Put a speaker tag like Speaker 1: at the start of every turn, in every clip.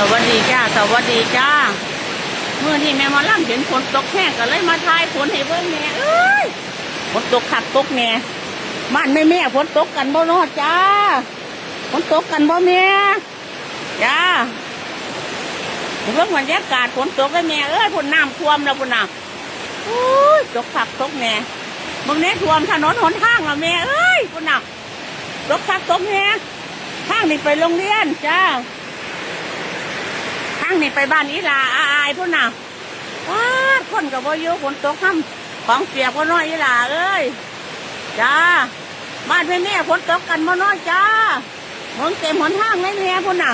Speaker 1: สวัสดีจ้า สวัสดีจ้า เมื่อที่แม่มาล่ำเห็นฝนตกแห้งก็เลยมาทายฝนให้เบิ่งแม่เอ้ยฝนตกขัดตกแม่บ้านแม่แม่ฝนตกกันบ่เนอจ้าฝนตกกันบ่แม่จ้าเรื่องบรรยากาศฝนตกเลยแม่เอ้ยฝนน้ำท่วมแล้วฝนน้ำอุ้ยตกขักตกแม่มึงเนี้ท่วมถนนหนทางแล้วแม่เอ้ยฝนน้ำตกขักตกแม่ทางนี่ไปโรงเรียนจ้าางนี่ไปบ้านอีลาอาอายพุ่นน่ะว้าคนกับว่าอยู่ฝนตกค่ำของเปียกว่าน้อยอีลาเอ้ยจ้าบ้านแม่แม่ฝนตกกันมาน้อยจ้ามองเต็มหนทางเลยแม่พุ่นน่ะ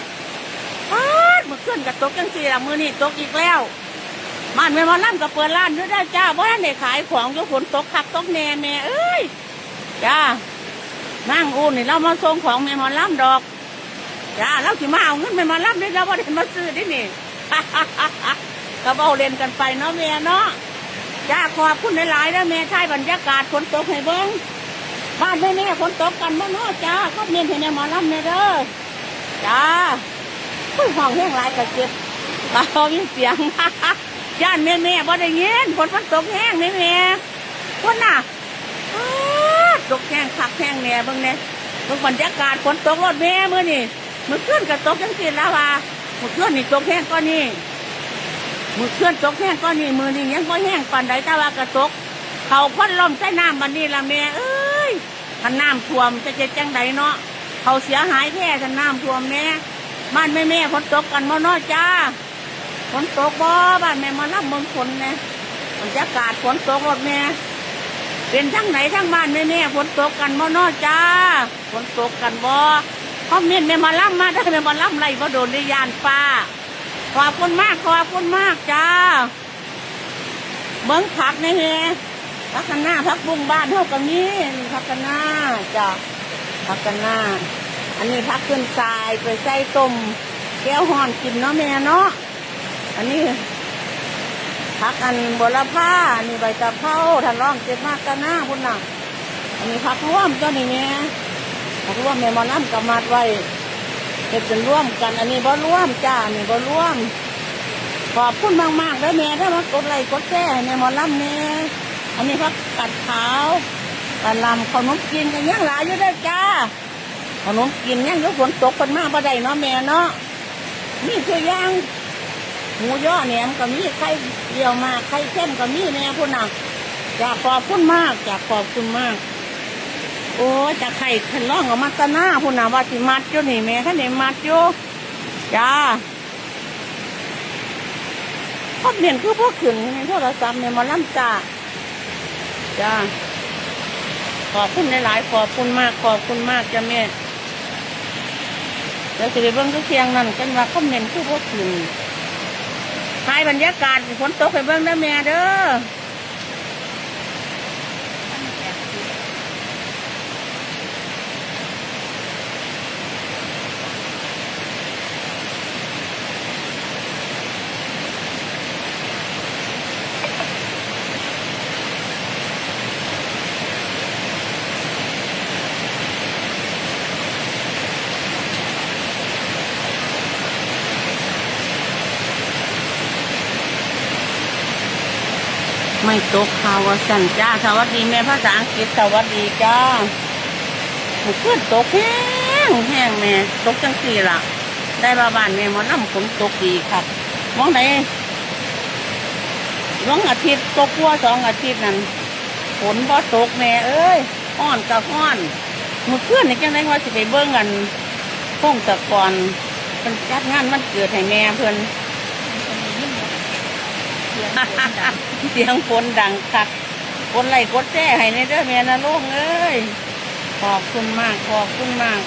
Speaker 1: ว้าเมื่อคืนกับตกจังสี่ละมือนี่ตกอีกแล้วบ้านแม่หมาล่ำกับเปิดร้านด้วยได้จ้าเพราะท่านได้ขายของอยู่ฝนตกขับตกแน่แม่เอ้ยจ้านั่งอุ่นนี่เรามาส่งของแม่หมาล่ำดอก จ้าเราสิมาเอาเงินไปมารับได้แล้วว่าได้มาซื้อได้นี่ก็เบาเล่นกันไปเนาะแม่เนาะจ้าขอบคุณหลายๆนะแม่ใช่บรรยากาศฝนตกให้เบิ้งบ้านแม่แม่ฝนตกกันบ่เนาะจ้าก็เมียนให้แม่มารับแม่เด้อจ้าอุ้ห้องแห้งหลายกระเจ็บเบามีเสียงย่านแม่แม่บ่ได้ยินฝนมันตกแห้งแม่แม่คนน่ะตกแห้งคักแห้งแน่เบิ่งเนี่ยเมื่อบรรยากาศฝนตกรถแม่เมื่อนี่ มื่อคืนก็ตกจังสิแล้วว่าเมื่อคืนนี่ตกแห้งก็นี่เมื่อคืนตกแห้งก็นี่มือนี่ยังก็แห้งปานใดแต่ว่าก็ตก เขาพ่นลมใส่น้ำบันนี้ละแม่เอ้ยถ้าน้ำท่วมจะเจ็ดจังใดเนาะเขาเสียหายแท้ถ้าน้ำท่วมแม่บ้านแม่แม่ฝนตกกันบ่เนาะจ้าฝนตกบ่บ้านแม่มารับมงฝนเนี่ยบรรยากาศฝนตกรถแม่เป็นทั้งไหนทั้งบ้านแม่แม่ฝนตกกันบ่นอจ้าฝนตกกันบ่ คอมเมนต์แม่มาล่ำมาได้แม่มาล่ำไรบ่โดนได้ยานป้าขอบคุณมากขอบคุณมากจ้าเบิ้งผักนี่เฮพักกันหน้าพักบุ้งบ้านเท่ากับนี้พักกันหน้าจ้าพักกันหน้า อันนี้พักขึ้นทรายไปใส่ต้มแก้วห่อนกินเนาะแม่เนาะอันนี้ผักอันบลผ้าอันนี้ใบตะเภาท่านร้องเจ็บมากกันหน้าคุณน่ะอันนี้ผักร่วมก็นี่แม่ ผักร่วมแม่มอน้ำกับมาดไว้เห็ดเป็นร่วมกัน อันนี้บ่ร่วมจ้าอันนี้บ่ร่วม ขอบคุณมากๆแล้วแม่ถ้ามากดไลค์กดแชร์ให้แม่มอน้ำแม่อันนี้ผักกัดขาวกะหลำขนมกินกันยังหลายอยู่ได้จ้าขนมกินยังอยุฝนตกคนมากบ่ได้เนาะแม่เนาะนี่คือยังหมูย่อแหนมก็มีไข่เดียวมาไข่เส้นก็มีแม่พุ่นน่ะอยากขอบคุณมากอยากขอบคุณมาก โอ้จะไข่ขันล่องออกมาตะหน้าพุ่นนะว่าสิมัดอยู่นี่แม่ท่านเห็นมัดอยู่จ้าพอดเนียนคือพวกขึ้นในโทรศัพท์เนี่ยมาล่ำจ้าจ้าขอบคุณหลายๆขอบคุณมากขอบคุณมากจ้าแม่เดี๋ยวสิเบิ่งทุกเทียงนั่นกันว่าคอมเมนต์คือพวกขึ้นถ่ายบรรยากาศฝนตกไปเบิ่งเด้แม่เด้อ ไม่ตกข่าวว่าสันจ้าสวัสดีแม่ภาษาอังกฤษสวัสดีจ้าเพื่อนตกแห้งแห้งแม่ตกจังสี่ละได้บาบานแม่มอน้ำฝนตกดีครับมองไหนลงอาทิตย์ตกวัวสองอาทิตย์นั่นฝนพอตกแม่เอ้ยอ้อนกับอ้อนเมื่อคืนนี่จังไดว่าสิไปเบิ่งกันพงตะกอนเป็นจัดงานมันเกิดให้แม่เพิ่น เสียงฝนดังคักคนไหลกดแจ้ให้ในเด้อแม่นะลูกเอ้ยขอบคุณมากขอบคุณมาก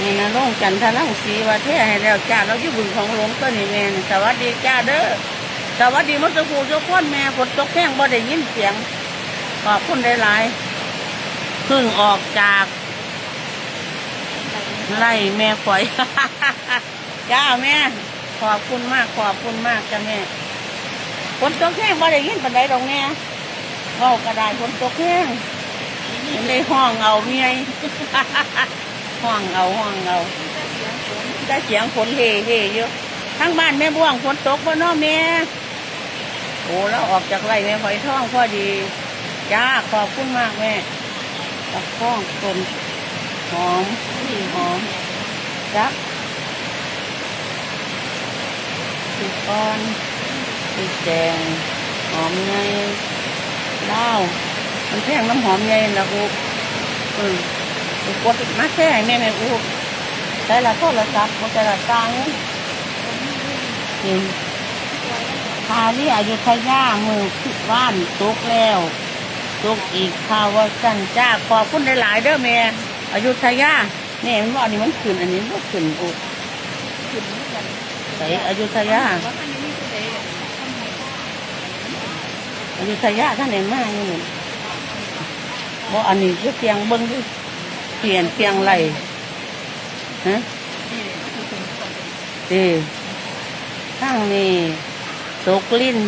Speaker 1: นี่นะลุงจันทรังสีว่าแท้ให้แล้วจ้าเราอยู่บึงของหลวงตัวนี่แม่สวัสดีจ้าเด้อสวัสดีมัสกูทุกคนแม่ฝนตกแห้งบ่ได้ยินเสียงขอบคุณหลายเพิ่งออกจาก ไล่แม่ฝอย จ้าแม่ ขอบคุณมากขอบคุณมากจ้าแม่ฝนตกแห้งบ่ได้ยินปานใดดอกแม่เว้ากระดาษฝนตกแห้งในห้องเอาเมียห้องเอาห้องเอาได้เสียงฝนเฮ่เฮ่เยอะทั้งบ้านแม่บ้วงฝนตกบ่น้อแม่โอ้แล้วออกจากไร่แม่หอยทองพอดีจ้าขอบคุณมากแม่ตักข้องต้นหอมหอมจัก สีก้อนสีแดงหอมไงเล่ามันแพงน้ำหอมไงนะกูอืมกูกดมาแค่แม่แม่กูแต่ละโทรศัพท์มันแต่ละตังค์นี่คานี่อายุทยามือคิดว่านตุกแล้วตุกอีกข่าวว่าสั่นจ้าขอบคุณหลายๆเด้อแม่อายุทยาเนี่ยมันว่าอันนี้มันขึ้นอันนี้มันขึ้นอุ ใส่อายุทยาอายุทยาท่านไหนมาอยู่นี่บ่อันนี้คือเพียงเบิ้งดิเปลี่ยนเพียงไรฮะดีข้างนี้ตกลิ้น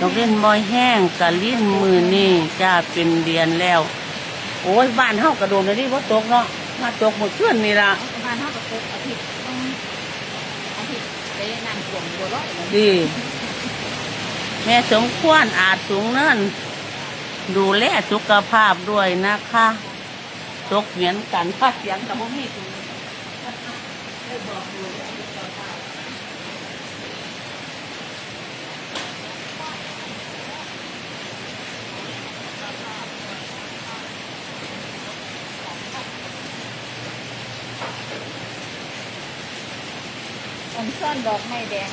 Speaker 1: ตกลิ้นบอยแห้งกับลิ้นมือนี่จ้าเป็นเดือนแล้ว โอ้ยบ้านเฮากระโดดเลยดิว่าตกเนาะมาตกหมดเพื่อนนี่ละา
Speaker 2: นเฮาก็ตกอาทิตย์ต้องอาทิตย์ไปน้ำท่วมบัวร้อยเลย
Speaker 1: ดี แม่สมควรอาจสูงเนินดูแลสุขภาพด้วยนะคะตกเหมือนกันพัดเสียงกับพ่มีคุณ
Speaker 2: ผมซ่อนดอกไม้แดง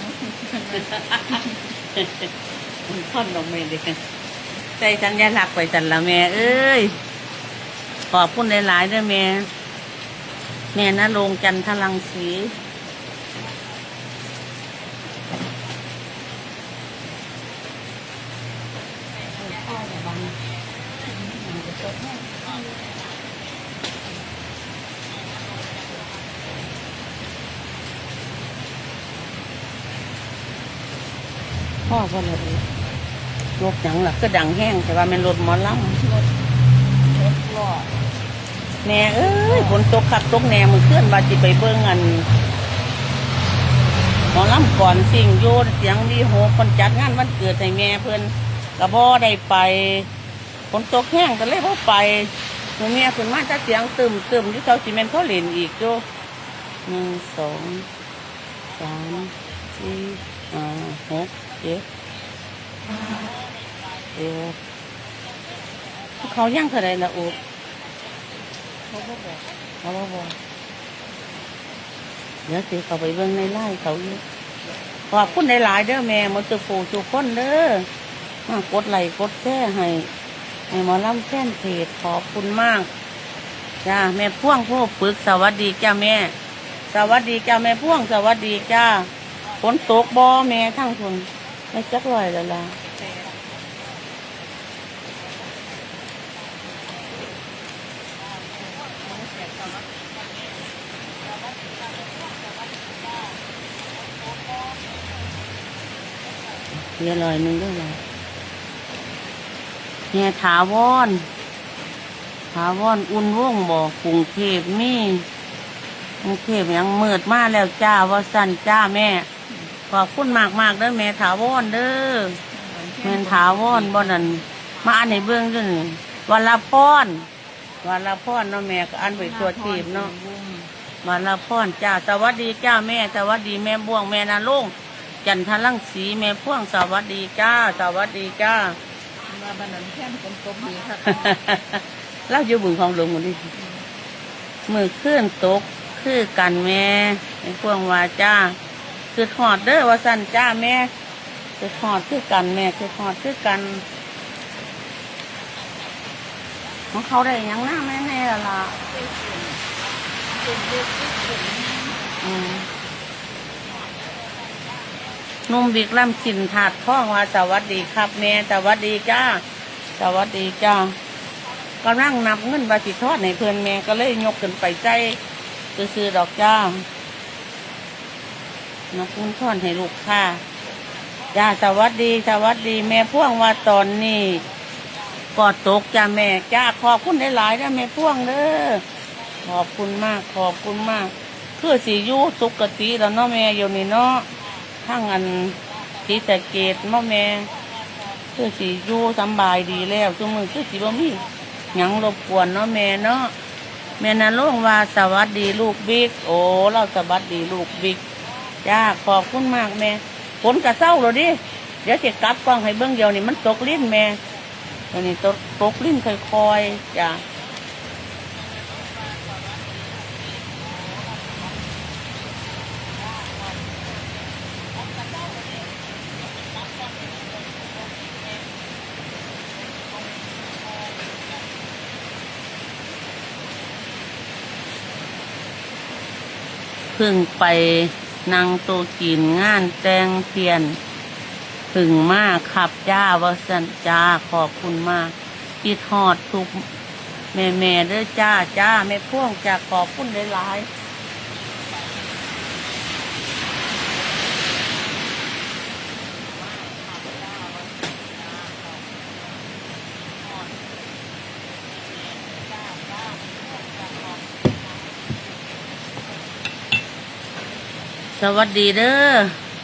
Speaker 1: ท่อนดอกไม้แดงใจสัญลักษณ์ไปสันละแม่ เอ้ย ขอบคุณหลายๆด้วยแม่ แม่นะลงจันทรังสี พ่อก็เลยรถหยังล่ะก็ดังแห้งแต่ว่ามันรถหมอลำ
Speaker 2: รถล้อ
Speaker 1: แม่เอ้ยฝนตกขับตกแหน่มือเคลื่อนบาจิไปเบิ่งอันหมอลำก่อนสิ่งโยนเสียงวีโหคนจัดงานวันเกิดให้แม่เพิ่อนกระบอได้ไปฝนตกแห้งก็เลยพ่ไปมือแม่เพิ่นมาจะเสียงตึมตึมที่เขาซีเมนเขาเล่นอีกโยหนึ่งสองสามสี่ห้าหก เจ็ดเอ็ดเขาย่างเท่าไรละอุ
Speaker 2: เขาก็บอก
Speaker 1: เขาบอกว่าเดี๋ยวสิเขาไปเบิ่งในไล่เขาอยู่ขอบคุณหลายๆเด้อแม่หมันจะฟูทุกคนเด้อมากดไลค์กดแชร์ให้ให้หมอลำแฟนเพจขอบคุณมากจ้าแม่พ่วงผู้ปึกสวัสดีจ้าแม่ สวัสดีจ้าแม่พ่วงสวัสดีจ้าฝนตกบ่แม่ทั้งคน ไม่จักลอยแล้วล่ะ
Speaker 2: แต่
Speaker 1: เรียลอยหนึ่งด้วยล่ะแม่ถาวรถาวรอุ่นวงบอกกรุงเทพมีกรุงเทพยังเมืดมาแล้วจ้าว่าสั่นจ้าแม่ ขอบคุณมากมากๆเด้อแม่ถาวรเด้อแม่ถาวรบ่นั่นมาอ่านในเบื้องด้วยนี่วันละพรวันละพรเนาะแม่ก็อ่านไปตัวทีบเนาะมาละพ่อนจ้าสวัสดีจ้าแม่สวัสดีแม่บ่วงแม่นาลุงจันทรังสีแม่พ่วงสวัสดีจ้าสวัสดีจ้า
Speaker 2: มาบ้านนั้นแค่ฝนตกดีครับ
Speaker 1: เล่าอยู่บึงของหลวงหมดดิมือขึ้นตกคือกันแม่แม่พ่วงว่าจ้า คือหอดเด้อว่าสั่นจ้าแม่คือหอดคือกันแม่คือหอดคือกันของเขาได้ยังหน้าแม่แน่ละล่ะนุ่มบิ๊กล่ำกินถาดท้อว่าสวัสดีครับ แม่สวัสดีจ้าสวัสดีจ้ากำลังนับเงินบาสิทอดในเพื่อนแม่ก็เลยยกขึ้นไปใจซื้อดอกจ้า นับเงินทอนให้ลูกค้าจ้าสวัสดีสวัสดี แม่พ่วงว่าตอนนี้กอดตกจ้าแม่จ้าขอบคุณหลายๆนะแม่พ่วงเด้อขอบคุณมากขอบคุณมากคือสิอยู่สุกติแล้วเนาะแม่อยู่นี่เนาะทั้งอันที่ตะเกตเนาะแม่คือสิอยู่สบายดีแล้วทุกมือคือสิบ่มีหยังรบกวนเนาะแม่เนาะแม่นันลงว่าสวัสดีลูกบิ๊กโอ้เราสวัสดีลูกบิ๊ก จ้าขอบคุณมากแม่ฝนกระเศร้าแล้วดิเดี๋ยวจะกลับกล้องให้เบื้องเดียวนี่มันตกลิ้นแม่อันนี้ตกตกลิ้นค่อยๆจ้าเพึ่งไป นางโตกินงานแตงเพียนถึงมากขับจ้าวสันจ้าขอบคุณมากคิดหอดทุกแม่แม่เด้อจ้าจ้าแม่พ่วงจะขอบคุณหลายๆ สวัสดีเด้อ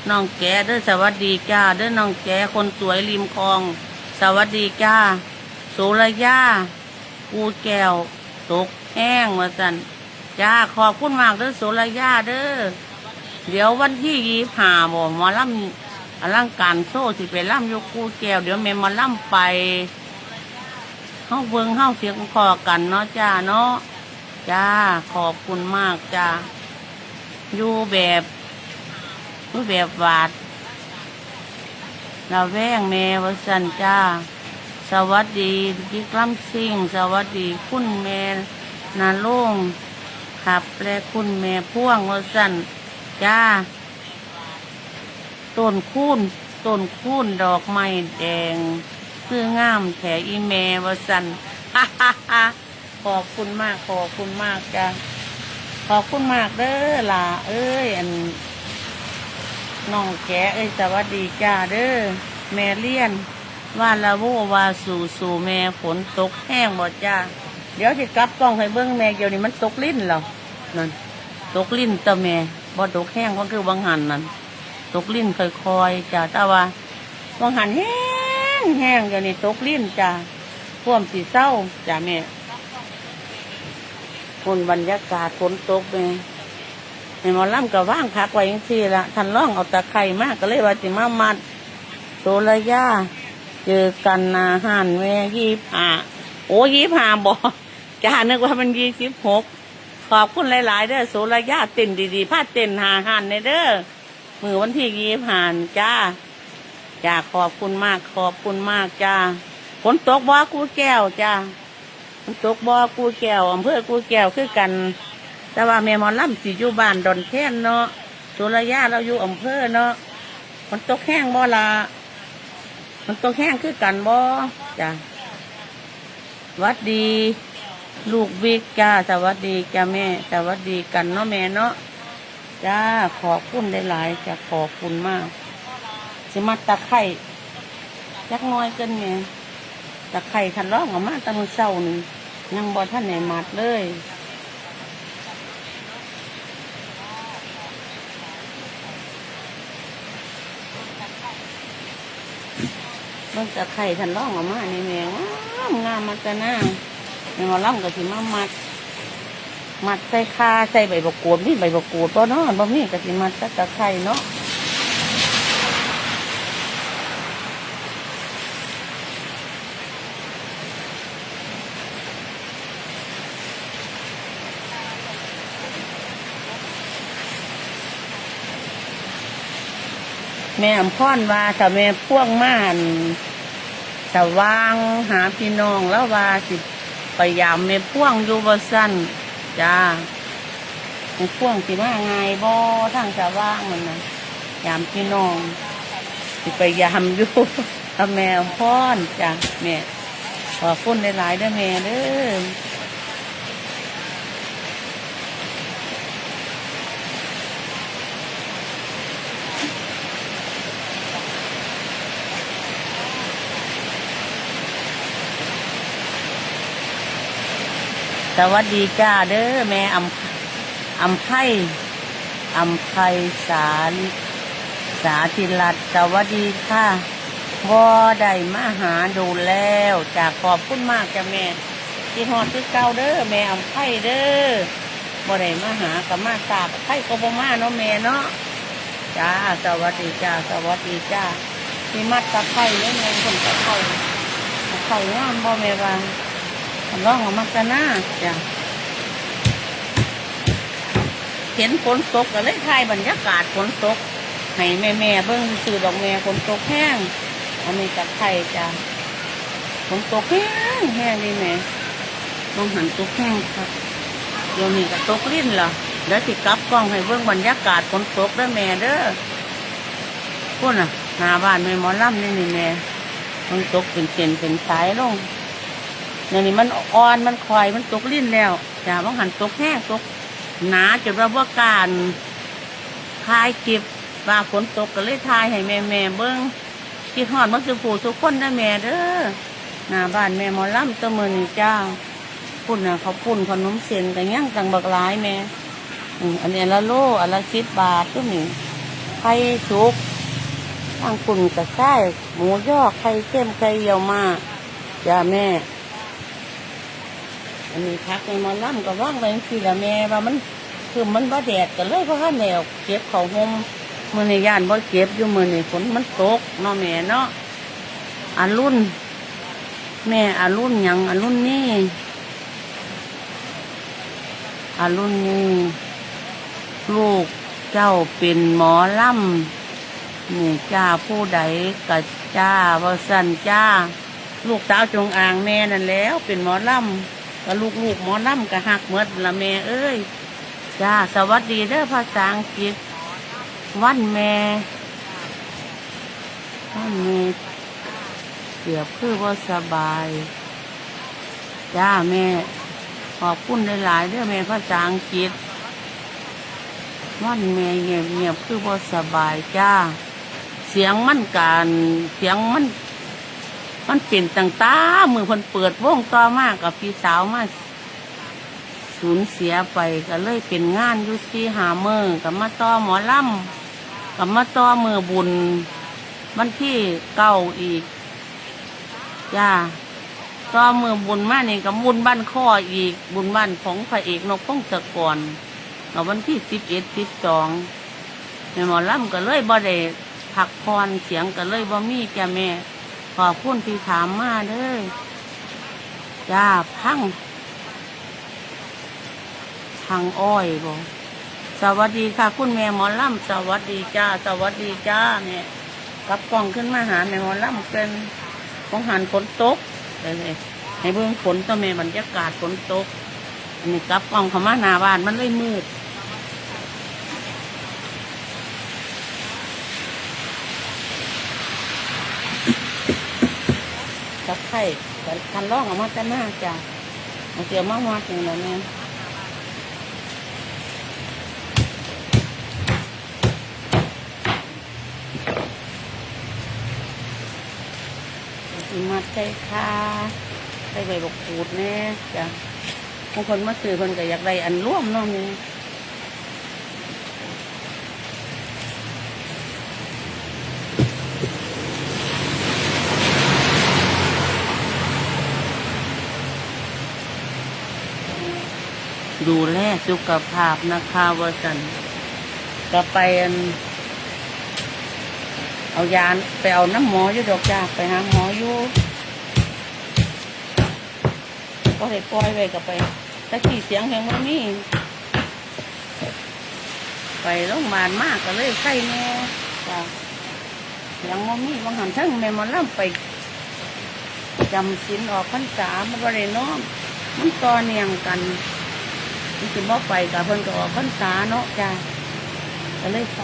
Speaker 1: น้องแกเด้อสวัสดีจ้าเด้อน้องแกคนสวยริมคลอง สวัสดีจ้าโสระยากูแก้วตกแห้งมาสันจ้าขอบคุณมากเด้อโสระยาเด้อเดี๋ยววันที่ยี่ห้าบ่หมาล่ำอลังการโซ่สิไปล่ำยกกูแก้วเดี๋ยวแม่มาล่ำไปเฮาเบิงเฮาเสียงคอกันเนาะจ้าเนาะจ้าขอบคุณมากจ้าอยู่แบบ อยู่แบบหวาดเราแว่งแม่วสันจ้า สวัสดียิกล้ำซิ่ง สวัสดีคุณแม่นาโล่งขับและคุณแม่พ่วงวสันจ้าต้นคูนต้นคูนดอกไม้แดงคืองามแถอีแม่วสันฮ่าฮ่าฮ่าขอบคุณมากขอบคุณมากจ้าขอบคุณมากเด้อล่ะ เอ้ย อัน น้องแกเอ้ยสวัสดีจ้าเด้อแม่เลี้ยนว่าละโววาสู่สู่แม่ฝนตกแห้งหมดจ้า เดี๋ยวจะกลับกล้องให้เบิ้งแม่เดี๋ยวนี้มันตกลิ้นแล้วนั่นตกลิ้นตะแม่บ่ตกแห้งก็คือวังหันนั่นตกลิ้นค่อยๆจ้าแต่ว่าวังหันแห้งแห้งเดี๋ยวนี้ตกลิ้นจ้าพ่วมสีเศร้าจ้าแม่คนบรรยากาศฝนตกแม่ ในหมอลำกับว่างพักไว้ยังทีละทันร่องเอาตะไคร่มากก็เลยว่าจิมามัดโซลยาเจอกันนาหันแม่ยี่ห้าโอ้ยี่ห้าบอกจะนึกว่ามันยี่สิบหกขอบคุณหลาย ๆ เด้อโซลยาเต้นดีๆพาเต้นหาหันในเด้อมือวันที่ยี่ห้าจ้าจ้าขอบคุณมากขอบคุณมากจ้าฝนตกบ่กูแก้วจ้าฝนตกบ่กูแก้วอำเภอกูแก้วคือกัน แต่ว่าแม่หมอลำสิอยู่บ้านดอนแค้นเนาะสุรยาเราอยู่อำเภอเนาะมันตกแห้งบ่ละมันตกแห้งคือกันบ่จ้ะวัดดี ลูกวิกจ้าสวัสดีจ้าแม่สวัสดีกันเนาะแม่เนาะจ้าขอบคุณได้หลายจ้ะขอบคุณมากสิมาตะไคร่จักน้อยเกินแม่ตะไคร่ทันร้องออกมาตะมือเศร้านี่ยังบ่ท่านไหนมัดเลย มันจะไข่ทันร่องออกมาในแมงงามงามมันจะน่าแมงล่องก็สิมามัด มัดใส่คาใส่ใบบกกวดนี่ใบบกกวดก็นอนบ่มีก็สิมัดตะไคร่เนาะ แม่อำพรว่าถ้าแม่พ่วงมาันสว่างหาพี่น้องแล้วว่าสิพยายามไม่พ่วงอยู่บ่สั้นจ้าไม่พ่วงสิมาไงบ่ทางสว่างมันนะยามพี่น้องสิพยายามอยู่กับแม่พ่อนจ้าแม่ขอพุ่นหลายๆด้อแม่เด้อ สวัสดีจ้าเด้อแม่อำอำไพอำไพสาลิสาธิรัตนสวัสดีค่ะบ่ได้มาหาดูแล้วจากขอบคุณมากจ้ะแม่ที่ฮอดคือเก่าเด้อแม่อำไพเด้อบ่ได้มาหากับมาตากไผก็บ่มาเนาะแม่เนาะจ้าสวัสดีจ้าสวัสดีจ้ามีมัดตะไคร้เล่นแมงคนตะไคร้ตะไคร้งามบ่แม่ว่า ร้องออกมากันนะจ้าเห็นฝนตกก็เลยถ่ายบรรยากาศฝนตกให้แม่แม่เบิ่งซื้อดอกแม่ฝนตกแห้งอันนี้กับไข่จ้ะฝนตกแห้งแห้งนี่แม่ต้องหันตกแห้งครับเดี๋ยวนี้ก็ตกลิ้นเหรอเดี๋ยวสิกลับกล้องให้เบิ่งบรรยากาศฝนตกเด้อแม่เด้อพูดน่ะหน้าบ้านแม่หมอลำนี่นี่แม่มันตกเป็นเส้นเป็นสายลง เดี๋ยวนี้มันอ่อนมันคอยมันตกลิ้นแล้วจ้ะต้องหันตกแห้งตกหนาจนว่าว่าการทายคลิปว่าฝนตกก็เลยทายให้แม่แม่เบิ้งคิดฮอดมันสุผูทุกคนนะแม่เด้อหน้าบ้านแม่หมอลำตะมือนี่จ้าปุ่นน่ะเขาปุ่นขนมเส้นกันย่างตังบักหลายแม่อันนี้ละโลอันละสิบบาทก็มีไข่สุกทางปุ่นกระไส้หมูยอไข่เค็มไข่เยี่ยวมาจ้าแม่ อันนี้พักในมอลำก็ว่างไปทีละแม่ว่ามันคือมันบ่แดดกันเลยเพราะว่าแนวเก็บเขาห่มมือในย่านบ่เก็บอยู่มือในฝนมันตกเนาะแม่เนาะอันรุ่น แม่อันรุ่นยังอันรุ่นนี่อันรุ่นนี่ลูกเจ้าเป็นหมอล่ำนี่จ้าผู้ใดกัจ้าว่าสันจ้า ลูกสาวจงอางแม่นั่นแล้ว เป็นหมอล่ำ ก็ลูกลูกหมอลำก็หักเมดละแม่เอ้ยจ้าสวัสดีเด้อภาษาอังกฤษ วันแม่วันแม่เกือบคือว่าสบาย จ้าแม่ ขอบคุณหลายๆเด้อแม่ภาษาอังกฤษ วันแม่เงียบเงียบคือว่าสบายจ้า เสียงมันการเสียงมัน มันเป็นต่างตามือเพิ่นเปิดวงต่อมากกับพี่สาวมาสูญเสียไปก็เลยเป็นงานยุซีหาเมือกับมาต่อหมอล่ำกับมาต่อมือบุญวันที่เก้าอีกจ้าต่อมือบุญมานี่กับบุญบ้านข้ออีกบุญบ้านของพระเอกนกพงศกรเอาวันที่สิบเอ็ดสิบสองหมอล่ำก็เลยบ่ได้พักพรเสียงก็เลยบ่มีแกแม่ ขอบคุณที่ถามมาเด้อจ้าพังพังอ้อยบอสวัสดีค่ะ คุณแม่หมอล่ำสวัสดีจ้า สวัสดีจ้าแม่กลับกล่องขึ้นมาหาแม่หมอล่ำเป็นของหันฝนตกเลยให้เบิ่งฝนตัวแม่บรรยากาศฝนตกอันนี้กลับกล่องเขามาหน้าบ้านมันเลยมืด กับไข่คันล่องออกมาจะหน้าจ้ะเอาเกี่ยวมาวัดอย่างนั้นเนี่ยมาใส่ค่าใส่ใบบกขูดแน่จ้ะบางคนมาซื้อคนก็อยากได้อันร่วมเนาะนี่ ดูแลสุขภาพนะคะว่าสันก็ไปเอายาไปเอาน้ำหมออยู่ดอกจ้าไปหาหมออยู่ก็ได้ปล่อยไปกับไปตะกี้เสียงแห่งว่ามีไปโรงพยาบาลมากก็เลยไข้แน่จ้าเสียงว่ามีบางหันทั้งแม่หมอล่ำไปจำศีลออกพรรษามันบริโนอนมันต่อเนียงกัน มันสิบ่ไปกับเพิ่นก็ออกพรรษาเนาะจ้าก็เลยไป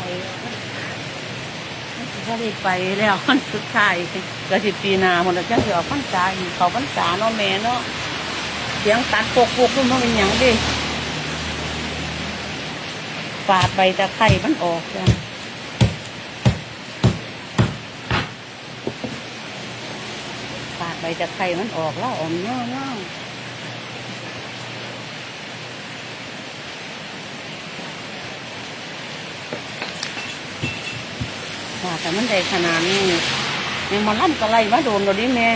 Speaker 1: ก็ได้ไปแล้วมันสุดท้ายก็สิปีหนาหมดแล้วจังสิออกพรรษาอีกเขาพรรษาเนาะแม่เนาะเสียงตัดปกปกมันบ่เป็นหยังดิฝาดใบตะไคร้มันออกจ้ะฝาดใบตะไคร้มันออกแล้วออมเนาะเนา แต่มันได้ขนาดนี้แม่หมาล่ำก็ไล่มาโดนเราดิแม่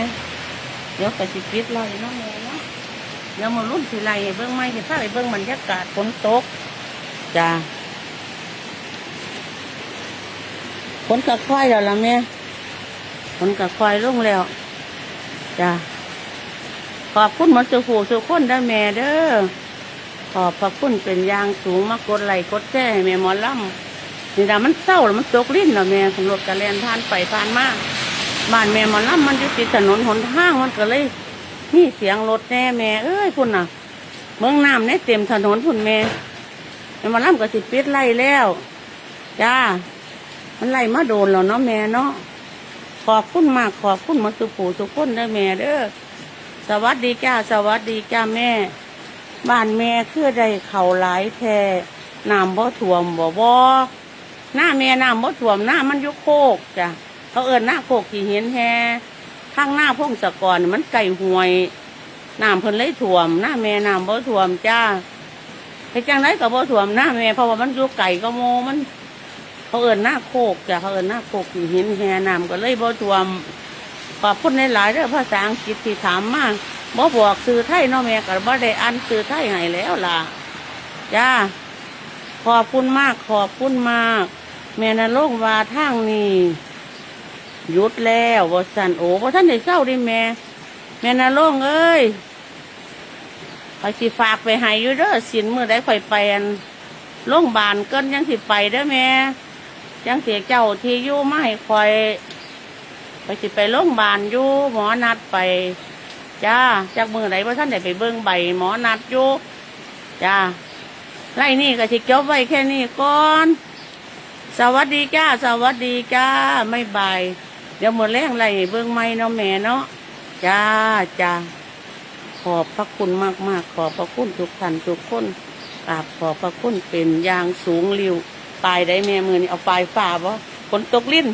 Speaker 1: เดี๋ยวไปสิปิดไล่เนาะแม่เนาะเดี๋ยวมารุ่นสิไล่ให้เบิ้องไม่สิพาไปเบิ้องบรรยากาศฝนตกจ้าฝนก็ค่อยแล้วล่ะแม่ฝนก็ค่อยลงแล้วจ้าขอบคุณหมันสุขูสุขคนได้แม่เด้อขอบพระคุณเป็นอย่างสูงมากดไหลกดแช่ให้แม่หมอล่ำ นี่ดามันเศร้าแล้วมันตกลิ้นแล้วแม่สำรวจกระแลนผ่านไปผ่านมาบ้านแม่มันล่ำมันอยู่ติดถนนหนทางมันก็เลยมีเสียงรถแน่แม่เอ้ยพุ่นน่ะ เมืองน้ำเนี่ยเต็มถนนพุ่นแม่แม่มันล่ำก็สิปิดไล่แล้วจ้ามันไล่มาโดนแล้วเนาะแม่เนาะขอบคุณมากขอบคุณมาสุผูทุกคนได้อแม่เด้อสวัสดีจ้าสวัสดีจ้าแม่ บ้านแม่คือได้เข่าหลายแพน้ำบ่ท่วมบ่บ่ หน้าแม่น้ำมดถ่วมหน้ามันยุโคกจ้ะเขาเอินหน้าโคกที่เห็นแฮข้างหน้าพงศกรมันไก่ห่วยน้ำเพิ่นเลยถ่วม หน้าแม่น้ำบ่ถ่วมจ้าไปจังไรก็บ่ถ่วมหน้าแม่เพราะว่ามันยู่ไก่ก็โมมัน เขาเอินหน้าโคกจ้ะเขาเอินหน้าโคกที่เห็นแฮน้ำก็เลยบ่ถ่วมขอบคุณหลายๆเด้องภาษาอังกฤษที่ถามมาบ่บอกซื้อไทยเนาะแม่ก็บ่ได้อ่านซื้อไทยให้แล้วล่ะจ้าขอบคุณมากขอบคุณมาก แม่นรกว่าทางนี้หยุดแล้วบสันโอ้บ่ท่านได้เศร้าดิแม่ แม่นรกเอ้ยคอยสิฝากไปให้อยู่เด้อสินมือได้ข่อยไปอันโรงพยาบาลเกินยังสิไปเด้อแม่ยังเสียเจ้าที่อยู่มาให้คอยคอยสิไปโรงพยาบาลอยู่หมอนัดไปจ้าจากมือไหนว่าท่านได้ไปเบิ่งใบหมอนัดอยู่จ้าไล่นี่ก็สิจบไว้แค่นี้ก่อน สวัสดีจ้า สวัสดีจ้า ไม่บาย เดี๋ยวหมดแรงไรเบื้องไม้เนาะแม่เนาะจ้าจ้าขอบพระคุณมากมากขอบพระคุณทุกท่านทุกคนกราบขอบพระคุณเป็นยางสูงริวปลายได้แม่มือนี่เอาปลายฝ่าวะฝนตกลิ้น